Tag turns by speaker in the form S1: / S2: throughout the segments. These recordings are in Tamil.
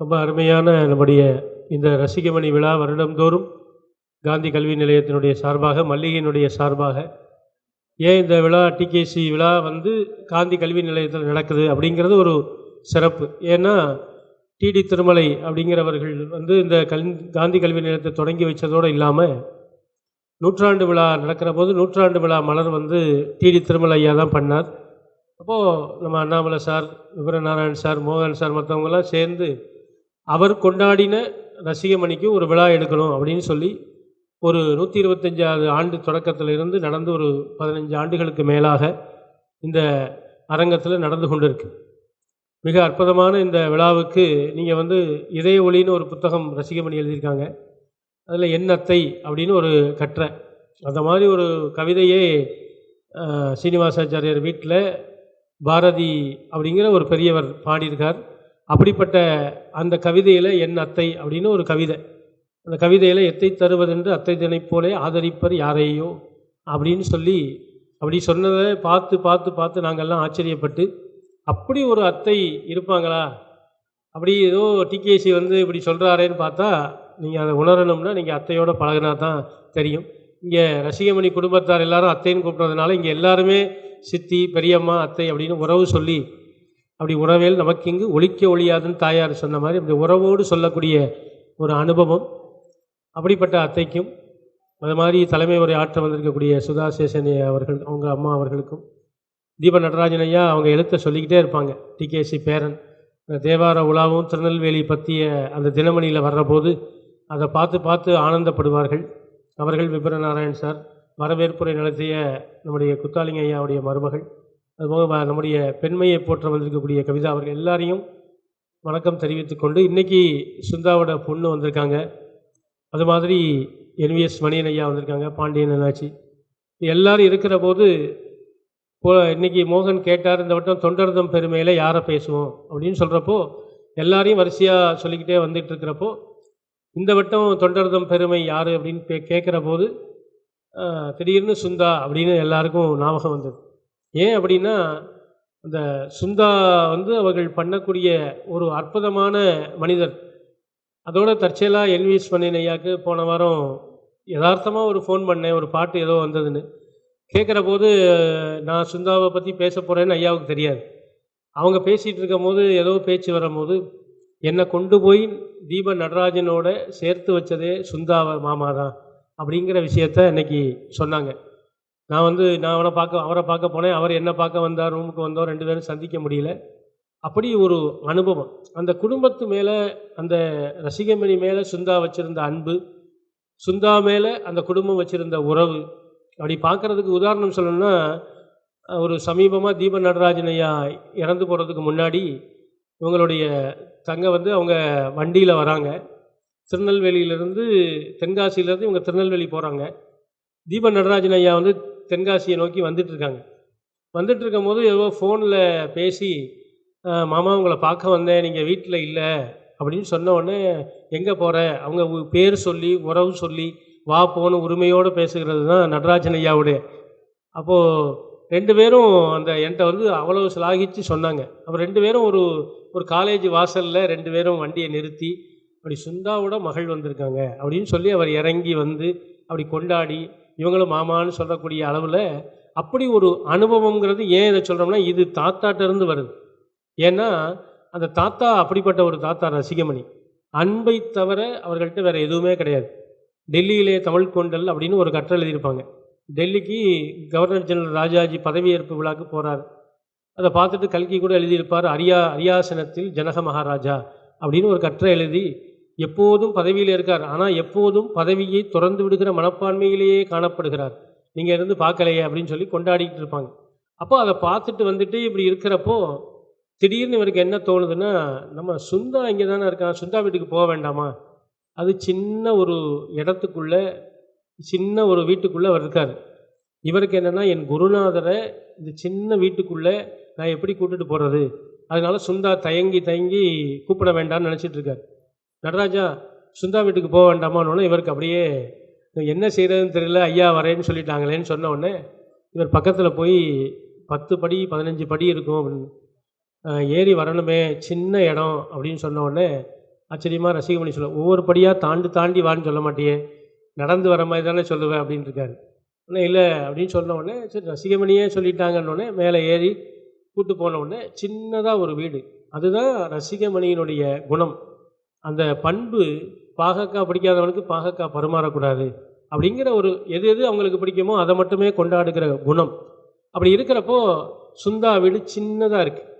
S1: ரொம்ப அருமையான நம்முடைய இந்த ரசிகமணி விழா வருடந்தோறும் காந்தி கல்வி நிலையத்தினுடைய சார்பாக மல்லிகையினுடைய சார்பாக ஏன் இந்த விழா டிகேசி விழா வந்து காந்தி கல்வி நிலையத்தில் நடக்குது அப்படிங்கிறது ஒரு சிறப்பு. ஏன்னா டிடி திருமலை அப்படிங்கிறவர்கள் வந்து இந்த கல் காந்தி கல்வி நிலையத்தை தொடங்கி வச்சதோடு இல்லாமல் நூற்றாண்டு விழா நடக்கிற போது நூற்றாண்டு விழா மலர் வந்து டிடி திருமலை ஐயா தான் பண்ணார். அப்போது நம்ம அண்ணாமலை சார் விபரநாராயண் சார் மோகன் சார் மற்றவங்கெல்லாம் சேர்ந்து அவர் கொண்டாடின ரசிகமணிக்கு ஒரு விழா எடுக்கணும் அப்படின்னு சொல்லி ஒரு நூற்றி இருபத்தஞ்சாவது ஆண்டு தொடக்கத்திலிருந்து நடந்து ஒரு பதினஞ்சு ஆண்டுகளுக்கு மேலாக இந்த அரங்கத்தில் நடந்து கொண்டிருக்கு. மிக அற்புதமான இந்த விழாவுக்கு நீங்கள் வந்து இதய ஒளின்னு ஒரு புத்தகம் ரசிகமணி எழுதியிருக்காங்க. அதில் என் அத்தை அப்படின்னு ஒரு கற்றை அந்த மாதிரி ஒரு கவிதையே சீனிவாசாச்சாரியர் வீட்டில் பாரதி அப்படிங்கிற ஒரு பெரியவர் பாடியிருக்கார். அப்படிப்பட்ட அந்த கவிதையில் என் அத்தை அப்படின்னு ஒரு கவிதை. அந்த கவிதையில் எத்தை தருவதென்று அத்தை தினைப் போலே ஆதரிப்பர் யாரையோ அப்படின்னு சொல்லி அப்படி சொன்னதை பார்த்து பார்த்து பார்த்து நாங்கள்லாம் ஆச்சரியப்பட்டு அப்படி ஒரு அத்தை இருப்பாங்களா? அப்படி ஏதோ டிகேசி வந்து இப்படி சொல்கிறாரேன்னு பார்த்தா நீங்கள் அதை உணரணும்னா நீங்கள் அத்தையோட பழகினா தான் தெரியும். இங்கே ரசிகமணி குடும்பத்தார் எல்லாரும் அத்தைன்னு கூப்பிட்றதுனால இங்கே எல்லாருமே சித்தி பெரியம்மா அத்தை அப்படின்னு உறவு சொல்லி அப்படி உறவேல் நமக்கு இங்கு ஒழிக்க ஒழியாதுன்னு தாயார் சொன்ன மாதிரி அப்படி உறவோடு சொல்லக்கூடிய ஒரு அனுபவம். அப்படிப்பட்ட அத்தைக்கும் அது மாதிரி தலைமை உரை ஆற்ற வந்திருக்கக்கூடிய சுதா சேசன் அவர்கள் அவங்க அம்மா அவர்களுக்கும் தீப நடராஜன் ஐயா அவங்க எழுத்த சொல்லிக்கிட்டே இருப்பாங்க. டிகேசி பேரன் தேவார உலாவும் திருநெல்வேலி பற்றிய அந்த தினமணியில் வர்றபோது அதை பார்த்து பார்த்து ஆனந்தப்படுவார்கள். அவர்கள் விபரநாராயண் சார் வரவேற்புரை நடத்திய நம்முடைய குத்தாலிங்க ஐயாவுடைய மருமகள் அதுபோக நம்முடைய பெண்மையை போற்ற வந்திருக்கக்கூடிய கவிதா அவர்கள் எல்லாரையும் வணக்கம் தெரிவித்துக்கொண்டு இன்றைக்கி சுந்தாவோட பொண்ணு வந்திருக்காங்க. அது மாதிரி என்விஎஸ் மணியன் ஐயா வந்திருக்காங்க பாண்டியன் அண்ணாச்சி. எல்லாரும் இருக்கிற போது இப்போ இன்றைக்கி மோகன் கேட்டார் இந்த வட்டம் தொண்டர்தம் பெருமையில் யாரை பேசுவோம்? அப்படின்னு சொல்கிறப்போ எல்லாரையும் வரிசையாக சொல்லிக்கிட்டே வந்துட்டு இருக்கிறப்போ இந்த வட்டம் தொண்டர்தம் பெருமை யார் அப்படின்னு பே கேட்குற போது திடீர்னு சுந்தா அப்படின்னு எல்லாருக்கும் ஞாபகம் வந்தது. ஏன் அப்படின்னா அந்த சுந்தா வந்து அவர்கள் பண்ணக்கூடிய ஒரு அற்புதமான மனிதர். அதோட தற்செயலாக என் பண்ணின ஐயாக்கு போன வாரம் யதார்த்தமாக ஒரு ஃபோன் பண்ணேன் ஒரு பாட்டு ஏதோ வந்ததுன்னு. கேட்குற போது நான் சுந்தாவை பற்றி பேச போகிறேன்னு ஐயாவுக்கு தெரியாது. அவங்க பேசிகிட்டு இருக்கும் போது ஏதோ பேச்சு வரும்போது என்னை கொண்டு போய் தீப நடராஜனோட சேர்த்து வச்சதே சுந்தாவை மாமா தான் அப்படிங்கிற விஷயத்த இன்னைக்கு சொன்னாங்க. நான் வந்து நான் அவனை பார்க்க அவரை பார்க்க போனேன். அவர் என்னை பார்க்க வந்தார் ரூமுக்கு வந்தோம். ரெண்டு பேரும் சந்திக்க முடியல. அப்படி ஒரு அனுபவம். அந்த குடும்பத்து மேலே அந்த ரசிகமணி மேலே சுந்தா வச்சுருந்த அன்பு சுந்தா மேலே அந்த குடும்பம் வச்சுருந்த உறவு அப்படி பார்க்குறதுக்கு உதாரணம் சொல்லணும்னா ஒரு சமீபமாக தீப நடராஜன் ஐயா இறந்து போகிறதுக்கு முன்னாடி இவங்களுடைய தங்க வந்து அவங்க வண்டியில் வராங்க. திருநெல்வேலியிலேருந்து தென்காசியிலேருந்து இவங்க திருநெல்வேலி போகிறாங்க தீப நடராஜன் ஐயா வந்து தென்காசியை நோக்கி வந்துட்டு இருக்காங்க வந்துட்டு இருக்கும்போது ஏதோ ஃபோனில் பேசி மாமா உங்களை பார்க்க வந்தேன். நீங்கள் வீட்டில் இல்லை. அப்படின்னு சொன்ன உடனே எங்கே போகிற அவங்க பேர் சொல்லி உறவு சொல்லி வா போன்னு உரிமையோடு பேசுகிறது தான் நடராஜன் ஐயாவுடைய. அப்போது ரெண்டு பேரும் அந்த என்கிட்ட வந்து அவ்வளோ சிலாகிச்சு சொன்னாங்க. அப்போ ரெண்டு பேரும் ஒரு ஒரு காலேஜ் வாசலில் ரெண்டு பேரும் வண்டியை நிறுத்தி அப்படி சுந்தாவோட மகள் வந்திருக்காங்க. அப்படின்னு சொல்லி அவர் இறங்கி வந்து அப்படி கொண்டாடி இவங்களும் மாமான்னு சொல்லக்கூடிய அளவில் அப்படி ஒரு அனுபவங்கிறது ஏன் இதை சொல்கிறோம்னா இது தாத்தாட்டிருந்து வருது. ஏன்னா அந்த தாத்தா அப்படிப்பட்ட ஒரு தாத்தா ரசிகமணி அன்பை தவிர அவர்கள்ட்ட வேறு எதுவுமே கிடையாது. டெல்லியிலே தமிழ் கொண்டல் அப்படின்னு ஒரு கட்டுரை எழுதியிருப்பாங்க. டெல்லிக்கு கவர்னர் ஜெனரல் ராஜாஜி பதவியேற்பு விழாக்கு போகிறார் அதை பார்த்துட்டு கல்கி கூட எழுதியிருப்பார் அரியா அரியாசனத்தில் ஜனக மகாராஜா அப்படின்னு ஒரு கற்றை எழுதி எப்போதும் பதவியில் இருக்கார். ஆனால் எப்போதும் பதவியை துறந்து விடுகிற மனப்பான்மையிலேயே காணப்படுகிறார். நீங்கள் இருந்து பார்க்கலையே அப்படின்னு சொல்லி கொண்டாடிக்கிட்டு இருப்பாங்க. அப்போ அதை பார்த்துட்டு வந்துட்டு இப்படி இருக்கிறப்போ திடீர்னு இவருக்கு என்ன தோணுதுன்னா நம்ம சுந்தா இங்கே தானே இருக்கான் சுந்தா வீட்டுக்கு போக வேண்டாமா? அது சின்ன ஒரு இடத்துக்குள்ளே சின்ன ஒரு வீட்டுக்குள்ளே அவர் இருக்கார். இவருக்கு என்னென்னா என் குருநாதரை இந்த சின்ன வீட்டுக்குள்ளே நான் எப்படி கூட்டிட்டு போகிறது அதனால சுந்தா தயங்கி தயங்கி கூப்பிட வேண்டாம்னு நினச்சிட்டு இருக்கார். நடராஜா சுந்தா வீட்டுக்கு போக வேண்டாமான்னு இவருக்கு அப்படியே என்ன செய்கிறதுன்னு தெரியல ஐயா வரேன்னு சொல்லிட்டாங்களேன்னு சொன்ன உடனே இவர் பக்கத்தில் போய் பத்து படி பதினஞ்சு படி இருக்கும் அப்படின்னு ஏறி வரணுமே சின்ன இடம் அப்படின்னு சொன்ன உடனே ஆச்சரியமாக ரசிகமணி சொல்ல ஒவ்வொரு படியாக தாண்டி தாண்டி வான்னு சொல்ல மாட்டியே நடந்து வர மாதிரி தானே சொல்லுவேன் அப்படின்னு இருக்காரு. இல்லை அப்படின்னு சொன்ன உடனே சரி ரசிகமணியே சொல்லிட்டாங்கன்னொடனே மேலே ஏறி கூப்பிட்டு போன உடனே சின்னதாக ஒரு வீடு அதுதான் ரசிகமணியினுடைய குணம். அந்த பண்பு பாகக்காய் பிடிக்காதவனுக்கு பாகக்காய் பரிமாறக்கூடாது. அப்படிங்கிற ஒரு எது எது அவங்களுக்கு பிடிக்குமோ அதை மட்டுமே கொண்டாடுகிற குணம். அப்படி இருக்கிறப்போ சுந்தா வீடு சின்னதாக இருக்குது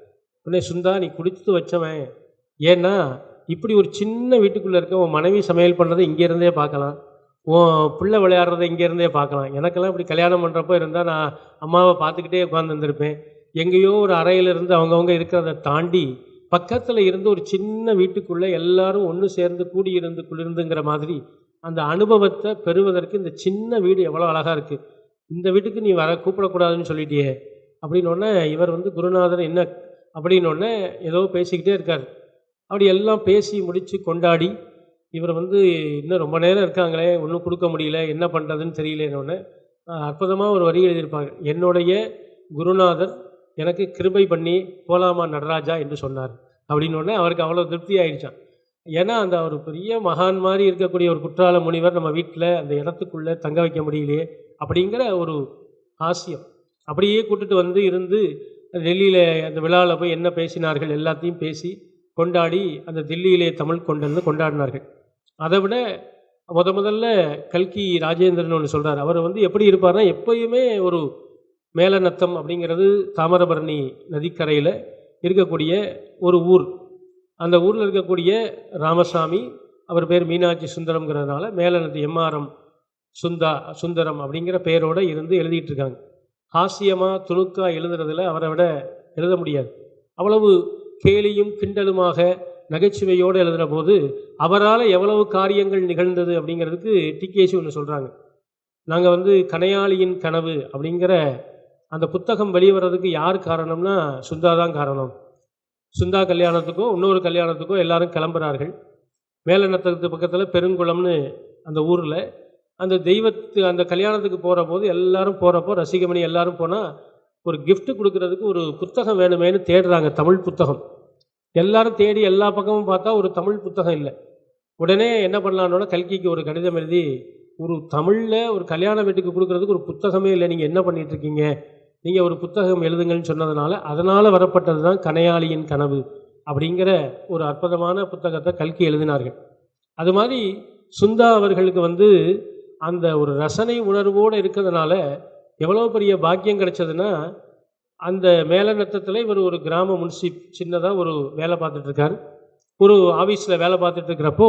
S1: உடனே சுந்தா நீ குடித்து வச்சவன். ஏன்னா இப்படி ஒரு சின்ன வீட்டுக்குள்ளே இருக்க உன் மனைவி சமையல் பண்ணுறதை இங்கேருந்தே பார்க்கலாம். உன் பிள்ளை விளையாடுறதை இங்கேருந்தே பார்க்கலாம். எனக்கெல்லாம் இப்படி கல்யாணம் பண்ணுறப்போ இருந்தால் நான் அம்மாவை பார்த்துக்கிட்டே உட்காந்துருந்துருப்பேன் எங்கேயோ ஒரு அறையிலிருந்து அவங்கவுங்க இருக்கிறத தாண்டி பக்கத்தில் இருந்து ஒரு சின்ன வீட்டுக்குள்ளே எல்லாரும் ஒன்று சேர்ந்து கூடியிருந்து குளிர்ந்துங்கிற மாதிரி அந்த அனுபவத்தை பெறுவதற்கு இந்த சின்ன வீடு எவ்வளோ அழகாக இருக்குது இந்த வீட்டுக்கு நீ வர கூப்பிடக்கூடாதுன்னு சொல்லிட்டியே. அப்படின்னோடனே இவர் வந்து குருநாதர் என்ன? அப்படின்னோடனே ஏதோ பேசிக்கிட்டே இருக்கார். அப்படி எல்லாம் பேசி முடித்து கொண்டாடி இவர் வந்து இன்னும் ரொம்ப நேரம் இருக்காங்களே ஒன்றும் கொடுக்க முடியல என்ன பண்ணுறதுன்னு தெரியலன்னு அற்புதமாக ஒரு வரி எழுதியிருப்பாங்க. என்னுடைய குருநாதர் எனக்கு கிருபை பண்ணி போலாமா நடராஜா என்று சொன்னார். அப்படின்னு அவருக்கு அவ்வளோ திருப்தி ஆயிடுச்சான் ஏன்னா அந்த ஒரு பெரிய மகான் மாதிரி இருக்கக்கூடிய ஒரு குற்றால முனிவர் நம்ம வீட்டில் அந்த இடத்துக்குள்ளே தங்க வைக்க முடியலையே அப்படிங்கிற ஒரு ஆசியம். அப்படியே கூட்டுட்டு வந்து இருந்து டெல்லியில் அந்த விழாவில் போய் என்ன பேசினார்கள் எல்லாத்தையும் பேசி கொண்டாடி அந்த தில்லியிலே தமிழ் கொண்டல்னு கொண்டாடினார்கள். அதை விட முத முதல்ல கல்கி ராஜேந்திரன் ஒன்று சொல்கிறார் அவர் வந்து எப்படி இருப்பார்னா எப்பயுமே ஒரு மேலநத்தம் அப்படிங்கிறது தாமிரபரணி நதிக்கரையில் இருக்கக்கூடிய ஒரு ஊர். அந்த ஊரில் இருக்கக்கூடிய ராமசாமி அவர் பேர் மீனாட்சி சுந்தரம்ங்கிறதுனால மேலநத்தி எம்ஆர்எம் சுந்தா சுந்தரம் அப்படிங்கிற பெயரோடு இருந்து எழுதிட்டு இருக்காங்க ஹாஸ்யமாக துணுக்காக எழுதுறதுல அவரை விட எழுத முடியாது. அவ்வளவு கேலியும் கிண்டலுமாக நகைச்சுவையோடு எழுதுகிற போது அவரால் எவ்வளவு காரியங்கள் நிகழ்ந்தது அப்படிங்கிறதுக்கு டிகேசி ஒன்று சொல்கிறாங்க நாங்கள் வந்து கனையாளியின் கனவு அப்படிங்கிற அந்த புத்தகம் வெளிவரதுக்கு யார் காரணம்னா சுந்தா தான் காரணம். சுந்தா கல்யாணத்துக்கும் இன்னொரு கல்யாணத்துக்கும் எல்லாரும் கிளம்புறார்கள். மேலநத்தத்து பக்கத்தில் பெருங்குளம்னு அந்த ஊரில் அந்த தெய்வத்து அந்த கல்யாணத்துக்கு போகிற போது எல்லாரும் போகிறப்போ ரசிகமணி எல்லாரும் போனால் ஒரு கிஃப்ட் கொடுக்கறதுக்கு ஒரு புத்தகம் வேணுமேனு தேடுறாங்க தமிழ் புத்தகம். எல்லாரும் தேடி எல்லா பக்கமும் பார்த்தா ஒரு தமிழ் புத்தகம் இல்லை. உடனே என்ன பண்ணலான்னோட கல்கிக்கு ஒரு கடிதம் எழுதி ஒரு தமிழில் ஒரு கல்யாண வீட்டுக்கு கொடுக்கறதுக்கு ஒரு புத்தகமே இல்லை நீங்கள் என்ன பண்ணிகிட்ருக்கீங்க நீங்கள் ஒரு புத்தகம் எழுதுங்கன்னு சொன்னதுனால அதனால் வரப்பட்டது தான் கனையாளியின் கனவு அப்படிங்கிற ஒரு அற்புதமான புத்தகத்தை கல்கி எழுதினார்கள். அது மாதிரி சுந்தா அவர்களுக்கு வந்து அந்த ஒரு ரசனை உணர்வோடு இருக்கிறதுனால எவ்வளோ பெரிய பாக்கியம் கிடைச்சதுன்னா அந்த மேலநத்தத்தில் இவர் ஒரு கிராம முன்சி சின்னதாக ஒரு வேலை பார்த்துட்ருக்கார் ஒரு ஆஃபீஸில் வேலை பார்த்துட்டு இருக்கிறப்போ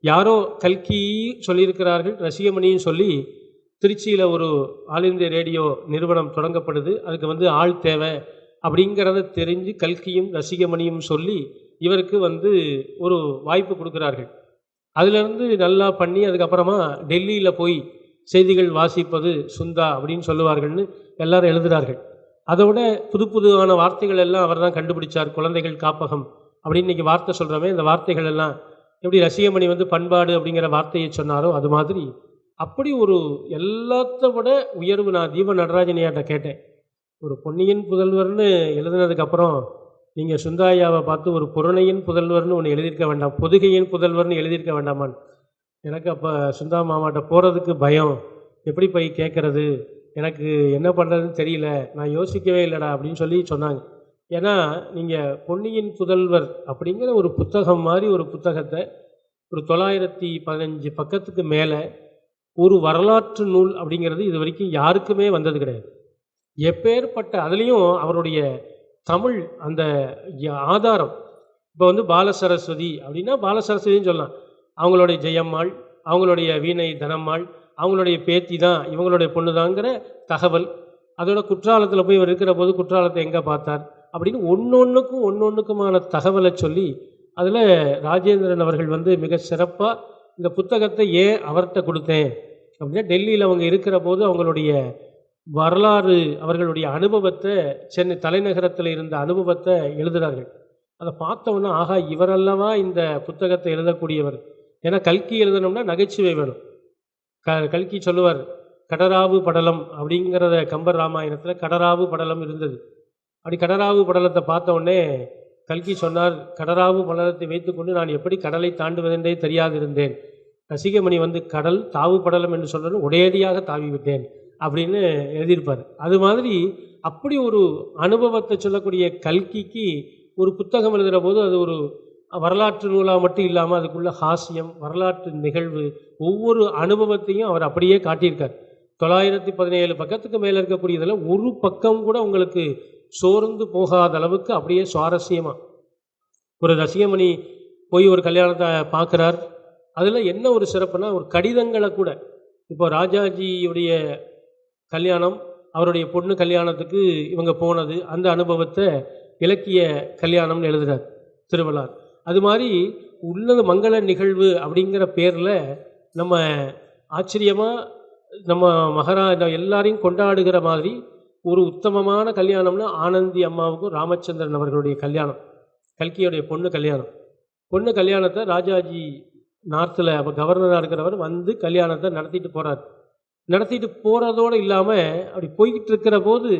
S1: யாரோ கல்கி சொல்லியிருக்கிறார்கள் ரசிகமணியும் சொல்லி திருச்சியில் ஒரு ஆல் இந்திய ரேடியோ நிறுவனம் தொடங்கப்படுது. அதுக்கு வந்து ஆள் தேவை அப்படிங்கிறத தெரிஞ்சு கல்கியும் ரசிகமணியும் சொல்லி இவருக்கு வந்து ஒரு வாய்ப்பு கொடுக்குறார்கள். அதிலிருந்து நல்லா பண்ணி அதுக்கப்புறமா டெல்லியில் போய் செய்திகள் வாசிப்பது சுந்தா அப்படின்னு சொல்லுவார்கள்னு எல்லாரும் எழுதுகிறார்கள் அதோட புது புதுவான வார்த்தைகள் எல்லாம் அவர் தான் கண்டுபிடிச்சார். குழந்தைகள் காப்பகம் அப்படின்னு இன்றைக்கி வார்த்தை சொல்கிறோமே இந்த வார்த்தைகள் எல்லாம் எப்படி ரசிகமணி வந்து பண்பாடு அப்படிங்கிற வார்த்தையை சொன்னாரோ அது மாதிரி அப்படி ஒரு எல்லாத்த விட உயர்வு நான் தீப நடராஜனையாட்ட கேட்டேன். ஒரு பொன்னியின் புதல்வர்னு எழுதுனதுக்கப்புறம் நீங்கள் சுந்தாயாவை பார்த்து ஒரு புறணையின் புதல்வர்னு ஒன்று எழுதியிருக்க வேண்டாம் பொதுகையின் புதல்வர்னு எழுதியிருக்க வேண்டாமான்னு. எனக்கு அப்போ சுந்தா மாமாட்ட போகிறதுக்கு பயம். எப்படி போய் கேட்குறது எனக்கு என்ன பண்ணுறதுன்னு தெரியல. நான் யோசிக்கவே இல்லைடா அப்படின்னு சொல்லி சொன்னாங்க. ஏன்னா நீங்கள் பொன்னியின் புதல்வர் அப்படிங்கிற ஒரு புத்தகம் மாதிரி ஒரு புத்தகத்தை ஒரு தொள்ளாயிரத்தி பதினஞ்சு பக்கத்துக்கு மேலே ஒரு வரலாற்று நூல் அப்படிங்கிறது இது வரைக்கும் யாருக்குமே வந்தது கிடையாது. எப்பேற்பட்ட அதுலேயும் அவருடைய தமிழ் அந்த ஆதாரம். இப்போ வந்து பாலசரஸ்வதி அப்படின்னா பாலசரஸ்வதின்னு சொல்லலாம். அவங்களுடைய ஜெயம்மாள் அவங்களுடைய வீணை தனம்மாள் அவங்களுடைய பேத்தி தான் இவங்களுடைய பொண்ணு தாங்கிற தகவல். அதோட குற்றாலத்தில் போய் இவர் இருக்கிற போது குற்றாலத்தை எங்கே பார்த்தார் அப்படின்னு ஒன்று ஒன்றுக்கும் ஒன்று ஒன்றுக்குமான தகவலை சொல்லி அதில் ராஜேந்திரன் அவர்கள் வந்து மிக சிறப்பாக இந்த புத்தகத்தை ஏன் அவர்கிட்ட கொடுத்தேன்? அப்படின்னா டெல்லியில் அவங்க இருக்கிற போது அவங்களுடைய வரலாறு அவர்களுடைய அனுபவத்தை சென்னை தலைநகரத்தில் இருந்த அனுபவத்தை எழுதுகிறார்கள் அதை பார்த்தோன்னா ஆகா இவரல்லவா இந்த புத்தகத்தை எழுதக்கூடியவர். ஏன்னா கல்கி எழுதணும்னா நகைச்சுவை வேணும். க கல்கி சொல்லுவார் கடராவு படலம் அப்படிங்கிறத கம்பர் ராமாயணத்தில் கடராவு படலம் இருந்தது. அப்படி கடராவு படலத்தை பார்த்த உடனே கல்கி சொன்னார் கடராவு மலரத்தை வைத்துக்கொண்டு நான் எப்படி கடலை தாண்டுவதென்றே தெரியாது இருந்தேன் ரசிகமணி வந்து கடல் தாவு படலம் என்று சொல்றது ஒரேடியாக தாவி விட்டேன் அப்படின்னு எழுதியிருப்பார். அது மாதிரி அப்படி ஒரு அனுபவத்தை சொல்லக்கூடிய கல்கிக்கு ஒரு புத்தகம் எழுதுகிற போது அது ஒரு வரலாற்று நூலாக மட்டும் இல்லாமல் அதுக்குள்ள ஹாஸ்யம் வரலாற்று நிகழ்வு ஒவ்வொரு அனுபவத்தையும் அவர் அப்படியே காட்டியிருக்கார். தொள்ளாயிரத்தி பதினேழு பக்கத்துக்கு மேலே இருக்கக்கூடியதில் ஒரு பக்கம் கூட உங்களுக்கு சோர்ந்து போகாத அளவுக்கு அப்படியே சுவாரஸ்யமாக ஒரு ரசிகமணி போய் ஒரு கல்யாணத்தை பார்க்குறார். அதில் என்ன ஒரு சிறப்புனா ஒரு கடிதங்களை கூட. இப்போ ராஜாஜியுடைய கல்யாணம் அவருடைய பொண்ணு கல்யாணத்துக்கு இவங்க போனது அந்த அனுபவத்தை இலக்கிய கல்யாணம்னு எழுதுகிறார் திருவள்ளார். அது மாதிரி உள்ளது மங்கள நிகழ்வு அப்படிங்கிற பேரில் நம்ம ஆச்சரியமாக நம்ம மகாராஜா எல்லாரையும் கொண்டாடுகிற மாதிரி ஒரு உத்தமமான கல்யாணம்னா ஆனந்தி அம்மாவுக்கும் ராமச்சந்திரன் அவர்களுடைய கல்யாணம். கல்கியோடைய பொண்ணு கல்யாணம். பொண்ணு கல்யாணத்தை ராஜாஜி நார்த்தில் அப்போ கவர்னராக இருக்கிறவர் வந்து கல்யாணத்தை நடத்திட்டு போகிறார் நடத்திட்டு போகிறதோடு இல்லாமல் அப்படி போய்கிட்டு இருக்கிற போது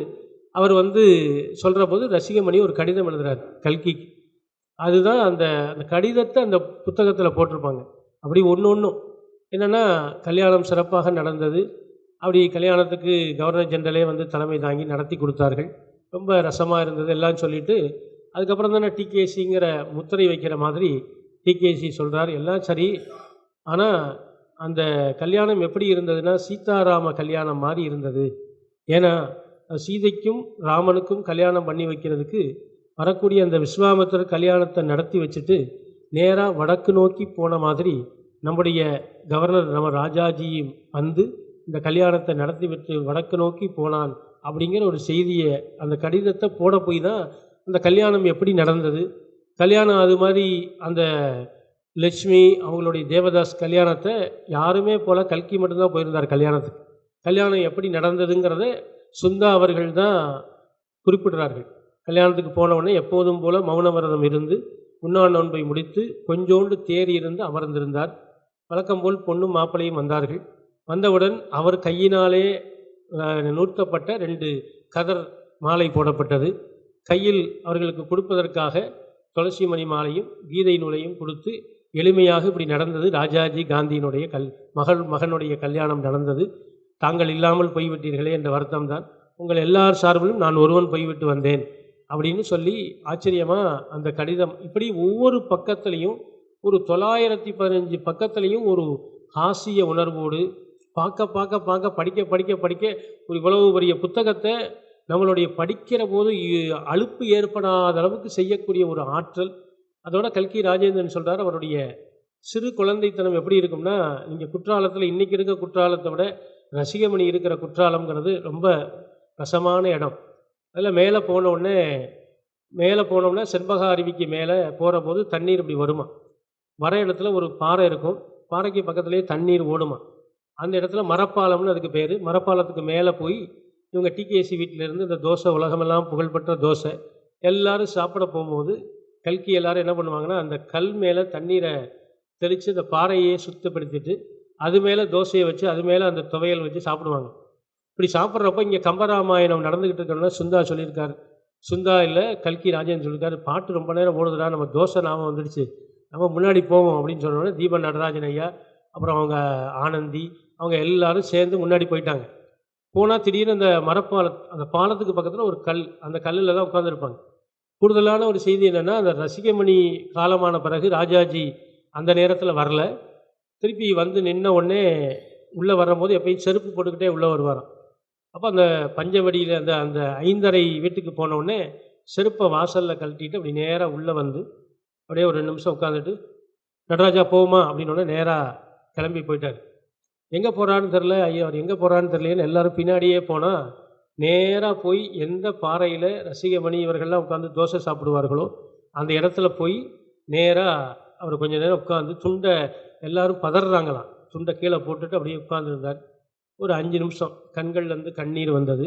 S1: அவர் வந்து சொல்கிற போது ரசிகமணி ஒரு கடிதம் எழுதுகிறார் கல்கிக்கு. அதுதான் அந்த அந்த கடிதத்தை அந்த புத்தகத்தில் போட்டிருப்பாங்க. அப்படி ஒன்று ஒன்றும் என்னென்னா கல்யாணம் சிறப்பாக நடந்தது. அப்படி கல்யாணத்துக்கு கவர்னர் ஜெனரலே வந்து தலைமை தாங்கி நடத்தி கொடுத்தார்கள். ரொம்ப ரசமாக இருந்தது எல்லாம் சொல்லிவிட்டு அதுக்கப்புறம் தானே டிகேசிங்கிற முத்திரை வைக்கிற மாதிரி டிகேசி சொல்கிறார் எல்லாம் சரி. ஆனால் அந்த கல்யாணம் எப்படி இருந்ததுன்னா சீதாராம கல்யாணம் மாதிரி இருந்தது. ஏன்னா சீதைக்கும் ராமனுக்கும் கல்யாணம் பண்ணி வைக்கிறதுக்கு வரக்கூடிய அந்த விஸ்வாமத்தர் கல்யாணத்தை நடத்தி வச்சுட்டு நேராக வடக்கு நோக்கி போன மாதிரி நம்முடைய கவர்னர் நம்ம ராஜாஜியும் வந்து இந்த கல்யாணத்தை நடத்தி விட்டு வடக்கு நோக்கி போனான் அப்படிங்கிற ஒரு செய்தியை அந்த கடிதத்தை போட போய் தான் அந்த கல்யாணம் எப்படி நடந்தது? கல்யாணம் அது மாதிரி அந்த லட்சுமி அவங்களுடைய தேவதாஸ் கல்யாணத்தை யாருமே போல கல்கி மட்டும்தான் போயிருந்தார் கல்யாணத்துக்கு. கல்யாணம் எப்படி நடந்ததுங்கிறத சுந்தா அவர்கள் தான் குறிப்பிடுறார்கள். கல்யாணத்துக்கு போனவுடனே எப்போதும் போல மௌன விரதம் இருந்து உண்ணா நோன்பை முடித்து கொஞ்சோண்டு தேறி இருந்து அமர்ந்திருந்தார். வழக்கம் போல் பொண்ணும் மாப்பிளையும் வந்தார்கள். வந்தவுடன் அவர் கையினாலே நூற்கப்பட்ட ரெண்டு கதர் மாலை போடப்பட்டது. கையில் அவர்களுக்கு கொடுப்பதற்காக துளசி மணி மாலையும் கீதை நூலையும் கொடுத்து எளிமையாக இப்படி நடந்தது. ராஜாஜி காந்தியினுடைய கல் மகள் மகனுடைய கல்யாணம் நடந்தது. தாங்கள் இல்லாமல் போய்விட்டீர்களே என்ற வருத்தம்தான். உங்கள் எல்லார் சார்பிலும் நான் ஒருவன் போய்விட்டு வந்தேன் அப்படின்னு சொல்லி ஆச்சரியமாக அந்த கடிதம். இப்படி ஒவ்வொரு பக்கத்துலேயும் ஒரு தொள்ளாயிரத்தி பதினஞ்சு பக்கத்துலேயும் ஒரு ஹாசிய உணர்வோடு பார்க்க பார்க்க பார்க்க படிக்க படிக்க படிக்க ஒரு இவ்வளவு பெரிய புத்தகத்தை நம்மளுடைய படிக்கிற போது இ- அலுப்பு ஏற்படாத அளவுக்கு செய்யக்கூடிய ஒரு ஆற்றல். அதோட கல்கி ராஜேந்திரன் சொல்கிறார் அவருடைய சிறு குழந்தைத்தனம் எப்படி இருக்கும்னா நீங்கள் குற்றாலத்தில் இன்றைக்கி இருக்க குற்றாலத்தை விட ரசிகமணி இருக்கிற குற்றாலம்ங்கிறது ரொம்ப ரசமான இடம். அதில் மேலே போனவுடனே மேலே போனோம்னா செண்பக அருவிக்கு மேலே போகிற போது தண்ணீர் இப்படி வருமா? வர இடத்துல ஒரு பாறை இருக்கும். பாறைக்கு பக்கத்துலேயே தண்ணீர் ஓடுமா? அந்த இடத்துல மரப்பாலம்னு அதுக்கு பேர். மரப்பாலத்துக்கு மேலே போய் இவங்க டிகேசி வீட்டிலேருந்து இந்த தோசை உலகமெல்லாம் புகழ்பெற்ற தோசை எல்லோரும் சாப்பிட போகும்போது கல்கி எல்லோரும் என்ன பண்ணுவாங்கன்னா அந்த கல் மேலே தண்ணீரை தெளித்து அந்த பாறையே சுத்தப்படுத்திட்டு அது மேலே தோசையை வச்சு அது மேலே அந்த துவையல் வச்சு சாப்பிடுவாங்க. இப்படி சாப்பிட்றப்ப இங்கே கம்பராமாயணம் நடந்துக்கிட்டு இருக்கணும்னா சுந்தா சொல்லியிருக்காரு. சுந்தா இல்லை கல்கி ராஜேந்திரன் சொல்லியிருக்காரு. பாட்டு ரொம்ப நேரம் ஓடுதுடா நம்ம தோசை நாம வந்துடுச்சு. நம்ம முன்னாடி போவோம் அப்படின்னு சொன்னோன்னே தீப நடராஜன் ஐயா அப்புறம் அவங்க ஆனந்தி அவங்க எல்லாரும் சேர்ந்து முன்னாடி போயிட்டாங்க. போனால் திடீர்னு அந்த மரப்பால அந்த பாலத்துக்கு பக்கத்தில் ஒரு கல் அந்த கல்லில் தான் உட்காந்துருப்பாங்க கூடுதலான ஒரு செய்தி என்னென்னா அந்த ரசிகமணி காலமான பிறகு ராஜாஜி அந்த நேரத்தில் வரல. திருப்பி வந்து நின்ன உடனே உள்ளே வரும்போது எப்பயும் செருப்பு போட்டுக்கிட்டே உள்ளே வருவாராம். அப்போ அந்த பஞ்சவடியில் அந்த அந்த ஐந்தரை வீட்டுக்கு போன உடனே செருப்பை வாசலில் கழட்டிட்டு அப்படி நேராக உள்ளே வந்து அப்படியே ஒரு ரெண்டு நிமிஷம் உட்காந்துட்டு நடராஜா போகுமா அப்படின்னு உடனே நேராக கிளம்பி போயிட்டார். எங்கே போகிறான்னு தெரில ஐயோ அவர் எங்கே போகிறான்னு தெரியலன்னு எல்லாரும் பின்னாடியே போனால் நேராக போய் எந்த பாறையில் ரசிகமணி இவர்கள்லாம் உட்காந்து தோசை சாப்பிடுவார்களோ அந்த இடத்துல போய் நேராக அவர் கொஞ்ச நேரம் உட்காந்து துண்டை எல்லோரும் பதறாங்களாம். துண்டை கீழே போட்டுட்டு அப்படியே உட்காந்துருந்தார் ஒரு அஞ்சு நிமிஷம் கண்கள்லேருந்து கண்ணீர் வந்தது.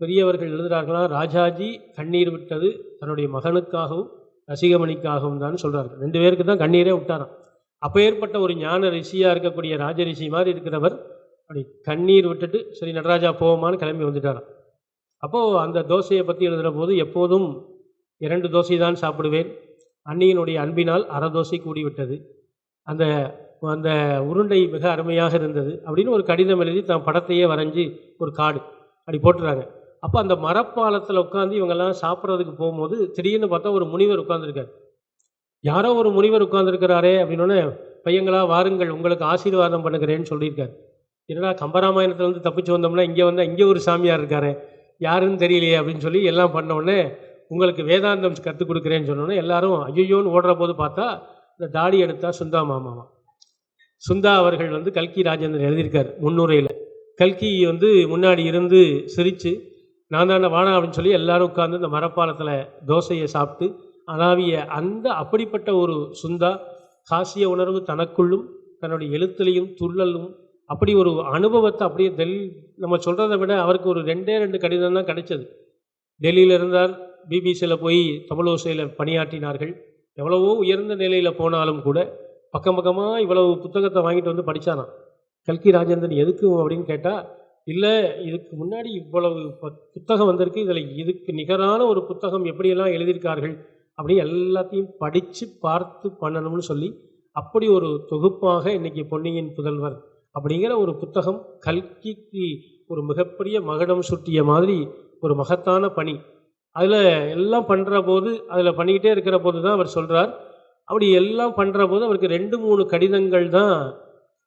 S1: பெரியவர்கள் எழுதுகிறார்களாம் ராஜாஜி கண்ணீர் விட்டது தன்னுடைய மகனுக்காகவும் ரசிகமணிக்காகவும் தான் சொல்கிறார்கள் ரெண்டு பேருக்கு தான் கண்ணீரே விட்டாராம். அப்போ ஏற்பட்ட ஒரு ஞான ரிஷியாக இருக்கக்கூடிய ராஜ ரிஷி மாதிரி இருக்கிறவர் அப்படி கண்ணீர் விட்டுட்டு சரி நடராஜா போவோமான்னு கிளம்பி வந்துட்டாராம். அப்போது அந்த தோசையை பற்றி எழுதுகிற போது எப்போதும் இரண்டு தோசை தான் சாப்பிடுவேன். அன்னியினுடைய அன்பினால் அரை தோசை கூடிவிட்டது. அந்த அந்த உருண்டை மிக அருமையாக இருந்தது அப்படின்னு ஒரு கடிதம் எழுதி தான் படத்தையே வரைஞ்சி ஒரு காடு அப்படி போட்டுறாங்க. அப்போ அந்த மரப்பாலத்தில் உட்காந்து இவங்கெல்லாம் சாப்பிட்றதுக்கு போகும்போது திடீர்னு பார்த்தா ஒரு முனிவர் உட்காந்துருக்காரு யாரோ ஒரு முனிவர் உட்கார்ந்துருக்கிறாரே அப்படின்னோடனே பையங்களா வாருங்கள் உங்களுக்கு ஆசீர்வாதம் பண்ணுகிறேன்னு சொல்லியிருக்காரு. என்னடா கம்பராமாயணத்துலேருந்து தப்பிச்சு வந்தோம்னா இங்கே வந்தால் இங்கே ஒரு சாமியார் இருக்காரு யாருன்னு தெரியலையே அப்படின்னு சொல்லி எல்லாம் பண்ண உடனே உங்களுக்கு வேதாந்தம் கற்றுக் கொடுக்குறேன்னு சொன்னோன்னே எல்லாரும் ஐயோன்னு ஓடுற போது பார்த்தா இந்த தாடி எடுத்தா சுந்தா மாமாவா. சுந்தா அவர்கள் வந்து கல்கி ராஜேந்திரன் எழுதியிருக்கார் முன்னுரையில். கல்கி வந்து முன்னாடி இருந்து சிரித்து நான் தானே வானா அப்படின்னு சொல்லி எல்லோரும் உட்காந்து இந்த மரப்பாலத்தில் தோசையை சாப்பிட்டு அளாவிய அந்த அப்படிப்பட்ட ஒரு சுந்தா காசிய உணர்வு தனக்குள்ளும் தன்னுடைய எழுத்துலையும் துள்ளலும் அப்படி ஒரு அனுபவத்தை அப்படியே டெல் நம்ம சொல்கிறத விட அவருக்கு ஒரு ரெண்டே ரெண்டு கடிதம் தான் கிடைச்சது. டெல்லியில் இருந்தார் பிபிசியில் போய் தமிழோசையில் பணியாற்றினார்கள். எவ்வளவோ உயர்ந்த நிலையில் போனாலும் கூட பக்கம் பக்கமாக இவ்வளவு புத்தகத்தை வாங்கிட்டு வந்து படித்தாராம் கல்கி ராஜேந்திரன் எதுக்கு அப்படின்னு கேட்டால் இல்லை இதுக்கு முன்னாடி இவ்வளவு புத்தகம் வந்திருக்கு இதில் இதுக்கு நிகரான ஒரு புத்தகம் எப்படியெல்லாம் எழுதியிருக்கார்கள் அப்படி எல்லாத்தையும் படித்து பார்த்து பண்ணணும்னு சொல்லி அப்படி ஒரு தொகுப்பாக இன்றைக்கி பொன்னியின் புதல்வர் அப்படிங்கிற ஒரு புத்தகம் கல்கிக்கு ஒரு மிகப்பெரிய மகடம் சுட்டிய மாதிரி ஒரு மகத்தான பணி. அதில் எல்லாம் பண்ணுற போது அதில் பண்ணிக்கிட்டே இருக்கிற போது தான் அவர் சொல்கிறார் அப்படி எல்லாம் பண்ணுற போது அவருக்கு ரெண்டு மூணு கடிதங்கள் தான்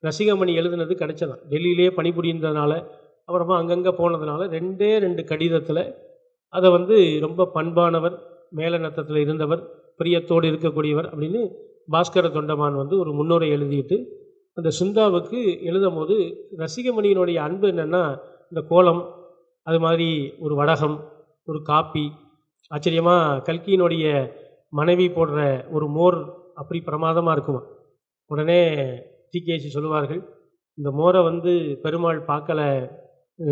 S1: ரசிகமணி எழுதுனது கிடைச்சதான் டெல்லியிலே பணிபுரிந்ததுனால அப்புறமா அங்கங்கே போனதுனால ரெண்டே ரெண்டு கடிதத்தில் அதை வந்து ரொம்ப பண்பானவர் மேலநத்தத்தில் இருந்தவர் பிரியத்தோடு இருக்கக்கூடியவர் அப்படின்னு பாஸ்கர தொண்டமான் வந்து ஒரு முன்னுரை எழுதிட்டு அந்த சுந்தாவுக்கு எழுதும் போது ரசிகமணியினுடைய அன்பு என்னென்னா இந்த கோலம் அது மாதிரி ஒரு வடகம் ஒரு காப்பி ஆச்சரியமாக கல்கியினுடைய மனைவி போடுற ஒரு மோர் அப்படி பிரமாதமாக இருக்குமா உடனே டிகேசி சொல்லுவார்கள் இந்த மோரை வந்து பெருமாள் பார்க்கல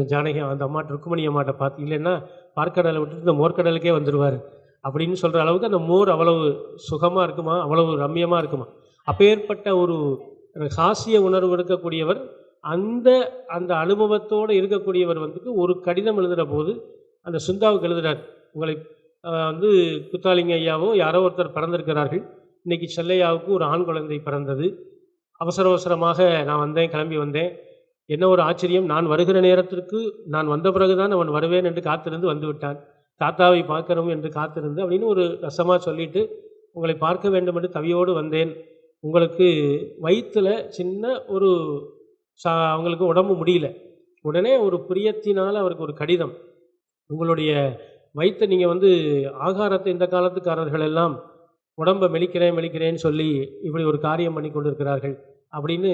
S1: ஜானகி அந்த அம்மாட்ட ருக்குமணி அம்மாட்ட பார்த்து இல்லைன்னா பார்க்கடலை விட்டுட்டு இந்த மோர்க்கடலுக்கே வந்துடுவார் அப்படின்னு சொல்கிற அளவுக்கு அந்த மோர் அவ்வளவு சுகமாக இருக்குமா? அவ்வளவு ரம்மியமாக இருக்குமா? அப்பேற்பட்ட ஒரு ஹாசிய உணர்வு எடுக்கக்கூடியவர் அந்த அந்த அனுபவத்தோடு இருக்கக்கூடியவர் வந்துட்டு ஒரு கடிதம் எழுதுகிற போது அந்த சுந்தாவுக்கு எழுதுகிறார் உங்களை வந்து குத்தாலிங்க ஐயாவோ யாரோ ஒருத்தர் பிறந்திருக்கிறார்கள். இன்னைக்கு செல்லையாவுக்கு ஒரு ஆண் குழந்தை பிறந்தது. அவசர அவசரமாக நான் வந்தேன் கிளம்பி வந்தேன். என்ன ஒரு ஆச்சரியம். நான் வருகிற நேரத்திற்கு நான் வந்த பிறகுதான் அவன் வருவேன் என்று காத்திருந்து வந்து விட்டான். தாத்தாவை பார்க்கணும் என்று காத்திருந்து அப்படின்னு ஒரு ரசமாக சொல்லிட்டு உங்களை பார்க்க வேண்டும் என்று தவியோடு வந்தேன். உங்களுக்கு வயிற்றில் சின்ன ஒரு சா அவங்களுக்கு உடம்பு முடியல. உடனே ஒரு பிரியத்தினால் அவருக்கு ஒரு கடிதம். உங்களுடைய வயிற்றை நீங்கள் வந்து ஆகாரத்தை இந்த காலத்துக்காரர்கள் எல்லாம் உடம்பை மெலிக்கிறேன் மெலிக்கிறேன்னு சொல்லி இப்படி ஒரு காரியம் பண்ணி கொண்டிருக்கிறார்கள். அப்படின்னு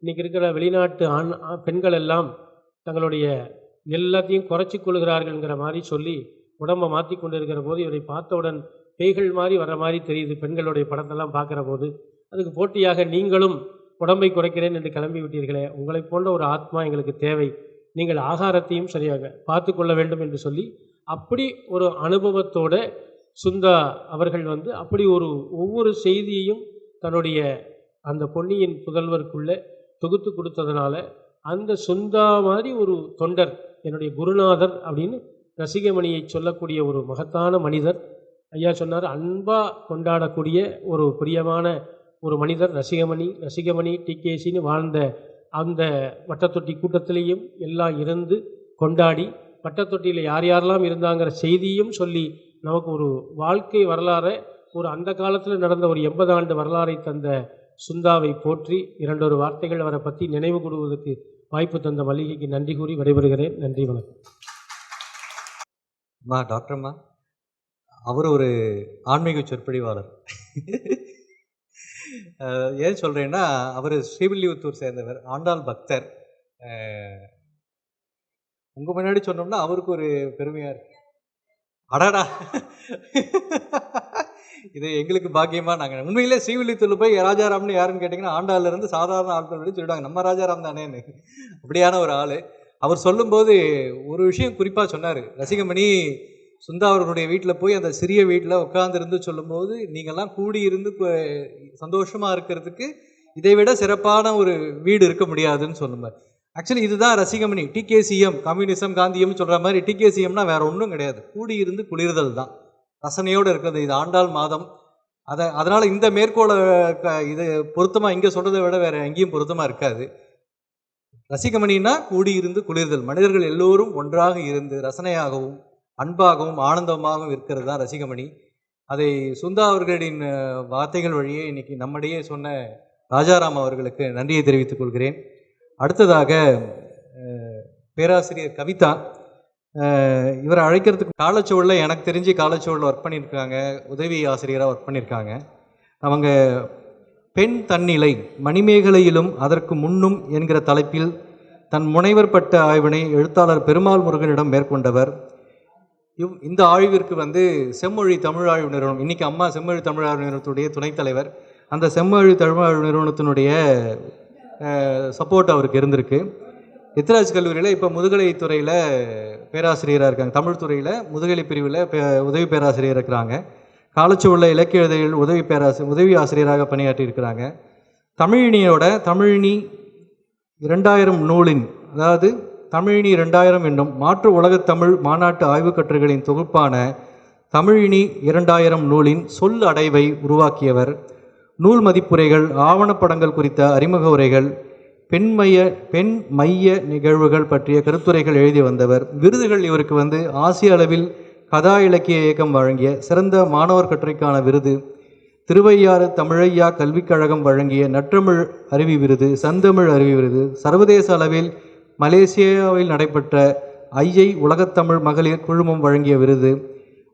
S1: இன்றைக்கி இருக்கிற வெளிநாட்டு ஆண் பெண்கள் எல்லாம் தங்களுடைய எல்லாத்தையும் குறைச்சி கொள்கிறார்கள்ங்கிற மாதிரி சொல்லி உடம்பை மாற்றி கொண்டு இருக்கிற போது இவரை பார்த்தவுடன் பேய்கள் மாதிரி வர மாதிரி தெரியுது பெண்களுடைய படத்தெல்லாம் பார்க்குற போது. அதுக்கு போட்டியாக நீங்களும் உடம்பை குறைக்கிறேன் என்று கிளம்பி விட்டீர்களே உங்களைப் போன்ற ஒரு ஆத்மா எங்களுக்கு தேவை. நீங்கள் ஆகாரத்தையும் சரியாக பார்த்து கொள்ள வேண்டும் என்று சொல்லி அப்படி ஒரு அனுபவத்தோட சுந்தா அவர்கள் வந்து அப்படி ஒரு ஒவ்வொரு செய்தியையும் தன்னுடைய அந்த பொன்னியின் புதல்வருக்குள்ளே தொகுத்து கொடுத்ததுனால அந்த சுந்தா மாதிரி ஒரு தொண்டர் என்னுடைய குருநாதர் அப்படின்னு ரசிகமணியை சொல்லக்கூடிய ஒரு மகத்தான மனிதர். ஐயா சொன்னார் அன்பாக கொண்டாடக்கூடிய ஒரு பிரியமான ஒரு மனிதர் ரசிகமணி. ரசிகமணி டிகேசின்னு வாழ்ந்த அந்த வட்டத்தொட்டி கூட்டத்திலையும் எல்லாம் இருந்து கொண்டாடி வட்டத்தொட்டியில் யார் யாரெல்லாம் இருந்தாங்கிற செய்தியும் சொல்லி நமக்கு ஒரு வாழ்க்கை வரலாறை ஒரு அந்த காலத்தில் நடந்த ஒரு எண்பது ஆண்டு வரலாறை தந்த சுந்தாவை போற்றி இரண்டொரு வார்த்தைகள் அவரை பற்றி நினைவு கூடுவதற்கு வாய்ப்பு தந்த மல்லிகைக்கு நன்றி கூறி விடைபெறுகிறேன். நன்றி வணக்கம்.
S2: அம்மா டாக்டர்ம்மா அவர் ஒரு ஆன்மீக சொற்பொழிவாளர். ஏன் சொல்கிறேன்னா அவர் ஸ்ரீவில்லிபுத்தூர் சேர்ந்தவர் ஆண்டாள் பக்தர். உங்கள் முன்னாடி சொன்னோம்னா அவருக்கு ஒரு பெருமையாக இருக்கு. அடடா! இது எங்களுக்கு பாக்கியமாக நாங்கள் உண்மையிலே ஸ்ரீவில்லித்தூரில் போய் ராஜாராம்னு யாருன்னு கேட்டிங்கன்னா ஆண்டாளிலேருந்து சாதாரண ஆட்கள் விட சொல்லிடுவாங்க. நம்ம ராஜாராம் தானேன்னு. அப்படியான ஒரு ஆள். அவர் சொல்லும்போது ஒரு விஷயம் குறிப்பாக சொன்னார். ரசிகமணி சுந்தா அவர்களுடைய வீட்டில் போய் அந்த சிறிய வீட்டில் உட்காந்துருந்து சொல்லும்போது நீங்கள்லாம் கூடி இருந்து சந்தோஷமாக இருக்கிறதுக்கு இதை விட சிறப்பான ஒரு வீடு இருக்க முடியாதுன்னு சொல்லுவார் ஆக்சுவலி இதுதான் ரசிகமணி. டிகேசிஎம் கம்யூனிசம் காந்தியம் சொல்கிற மாதிரி டிகேசிஎம்னா வேற ஒன்றும் கிடையாது. கூடி இருந்து குளிர்தல் தான். ரசனையோடு இருக்கிறது. இது ஆண்டாள் மாதம். அதை அதனால் இந்த மேற்கோளை க- இது பொருத்தமாக இங்கே சொல்கிறத விட வேறு எங்கேயும் பொருத்தமாக இருக்காது. ரசிகமணினா கூடியிருந்து குளிர்தல். மனிதர்கள் எல்லோரும் ஒன்றாக இருந்து ரசனையாகவும் அன்பாகவும் ஆனந்தமாகவும் இருக்கிறது தான் ரசிகமணி. அதை சுந்தா அவர்களின் வார்த்தைகள் வழியே இன்னைக்கு நம்மிடையே சொன்ன ராஜாராம் அவர்களுக்கு நன்றியை தெரிவித்துக் கொள்கிறேன். அடுத்ததாக பேராசிரியர் கவிதா. இவரை அழைக்கிறதுக்கு காலச்சுவடில் எனக்கு தெரிஞ்சு காலச்சுவடில் ஒர்க் பண்ணியிருக்காங்க. உதவி ஆசிரியராக ஒர்க் பண்ணியிருக்காங்க. அவங்க பெண் தன்னிலை மணிமேகலையிலும் அதற்கு முன்னும் என்கிற தலைப்பில் தன் முனைவர் பட்ட ஆய்வினை எழுத்தாளர் பெருமாள் முருகனிடம் மேற்கொண்டவர். இவ் இந்த ஆய்விற்கு வந்து செம்மொழி தமிழ் ஆய்வு நிறுவனம் இன்றைக்கி அம்மா செம்மொழி தமிழ் ஆய்வு நிறுவனத்துடைய துணைத் தலைவர் அந்த செம்மொழி தமிழ் ஆய்வு நிறுவனத்தினுடைய சப்போர்ட் அவருக்கு இருந்திருக்கு. எத்திராஜ் கல்லூரியில் இப்போ முதுகலை துறையில் பேராசிரியராக இருக்காங்க தமிழ் துறையில் முதுகலை பிரிவில் பே- உதவி பேராசிரியர் இருக்கிறாங்க. காலச்சுவள்ள இலக்கிய எழுதையில் உதவி பேராசி உதவி ஆசிரியராக பணியாற்றியிருக்கிறாங்க. தமிழினியோட தமிழினி இரண்டாயிரம் நூலின் அதாவது தமிழினி இரண்டாயிரம் என்னும் மாற்று உலகத் தமிழ் மாநாட்டு ஆய்வுக் கட்டுரைகளின் தொகுப்பான தமிழினி இரண்டாயிரம் நூலின் சொல் அடைவை உருவாக்கியவர் நூல் மதிப்புரைகள் ஆவணப்படங்கள் குறித்த அறிமுக உரைகள் பெண்மைய பெண் மைய நிகழ்வுகள் பற்றிய கருத்துரைகள் எழுதி வந்தவர். விருதுகள் இவருக்கு வந்து ஆசிய அளவில் கதா இலக்கிய இயக்கம் வழங்கிய சிறந்த மாணவர் கட்டுரைக்கான விருது திருவையாறு தமிழையா கல்விக் கழகம் வழங்கிய நற்றமிழ் அருவி விருது சந்தமிழ் அருவி விருது சர்வதேச அளவில் மலேசியாவில் நடைபெற்ற ஐஐ உலகத்தமிழ் மகளிர் குழுமம் வழங்கிய விருது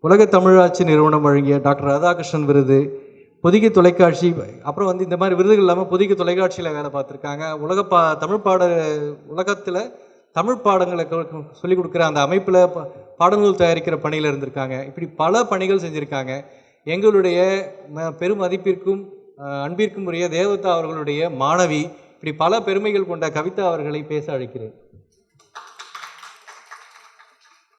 S2: உலக தமிழாட்சி நிறுவனம் வழங்கிய டாக்டர் ராதாகிருஷ்ணன் விருது பொதிகை தொலைக்காட்சி அப்புறம் வந்து இந்த மாதிரி விருதுகள் இல்லாமல் பொதிகை தொலைக்காட்சியில் வேலை பார்த்துருக்காங்க. உலக பா தமிழ் பாட உலகத்தில் தமிழ் பாடங்களை சொல்லிக் கொடுக்குற அந்த அமைப்பில் பாடல்கள் தயாரிக்கிற பணியில் இருந்திருக்காங்க. இப்படி பல பணிகள் செஞ்சுருக்காங்க. எங்களுடைய ம- பெருமதிப்பிற்கும் அன்பிற்கும் உரிய தேவதா அவர்களுடைய மாணவி இப்படி பல பெருமைகள் கொண்ட கவிதா அவர்களை பேச அழைக்கிறேன்.